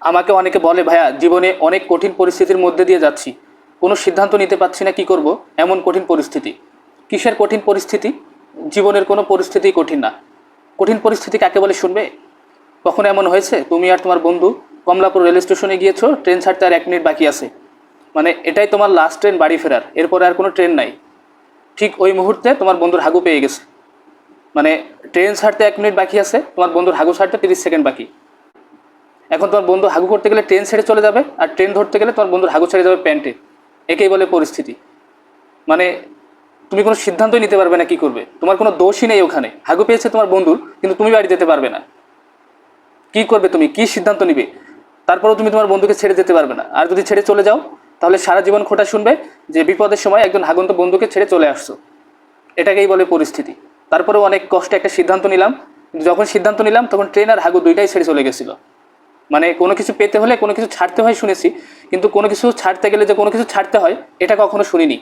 আমাকে অনেকে বলে, ভাইয়া, জীবনে অনেক কঠিন পরিস্থিতির মধ্যে দিয়ে যাচ্ছি। কোনো সিদ্ধান্ত নিতে পারছি না, কি করব? এমন কঠিন পরিস্থিতি। কিসের কঠিন পরিস্থিতি? জীবনের কোনো পরিস্থিতি কঠিন না। কঠিন পরিস্থিতি কাকে বলে শুনবে? কখনো এমন হয়েছে? তুমি আর তোমার বন্ধু কমলাপুর রেল স্টেশনে গিয়েছো, ট্রেন ছাড়তে আর এক মিনিট বাকি আছে। মানে এটাই তোমার লাস্ট ট্রেন, বাড়ি ফেরার। এরপরে আর কোনো ট্রেন নাই। ঠিক ওই মুহূর্তে তোমার বন্ধুর হাগু পেয়ে গেছে। মানে ট্রেন ছাড়তে এক মিনিট বাকি আছে, তোমার বন্ধুর হাগু ছাড়তে তিরিশ সেকেন্ড বাকি। এখন তোমার বন্ধু হাগু করতে গেলে ট্রেন ছেড়ে চলে যাবে, আর ট্রেন ধরতে গেলে তোমার বন্ধুর হাগু ছেড়ে যাবে প্যান্টে একেই বলে পরিস্থিতি। মানে তুমি কোনো সিদ্ধান্তই নিতে পারবে না কি করবে। তোমার কোনো দোষই নেই ওখানে। হাগু পেয়েছে তোমার বন্ধুর, কিন্তু তুমি বাড়ি যেতে পারবে না। কি করবে তুমি? কি সিদ্ধান্ত নিবে? তারপরেও তুমি তোমার বন্ধুকে ছেড়ে যেতে পারবে না। আর যদি ছেড়ে চলে যাও, তাহলে সারা জীবন খোটা শুনবে যে বিপদের সময় একজন হাগন্ত বন্ধুকে ছেড়ে চলে আসছো। এটাকেই বলে পরিস্থিতি। তারপরেও অনেক কষ্টে একটা সিদ্ধান্ত নিলাম। যখন সিদ্ধান্ত নিলাম, তখন ট্রেন আর হাগু দুইটাই ছেড়ে চলে গেছিল। মানে কোনো কিছু পেতে হলে কোনো কিছু ছাড়তে হয় শুনেছি, কিন্তু কোনো কিছু ছাড়তে গেলে যে কোনো কিছু ছাড়তে হয়, এটা কখনো শুনিনি।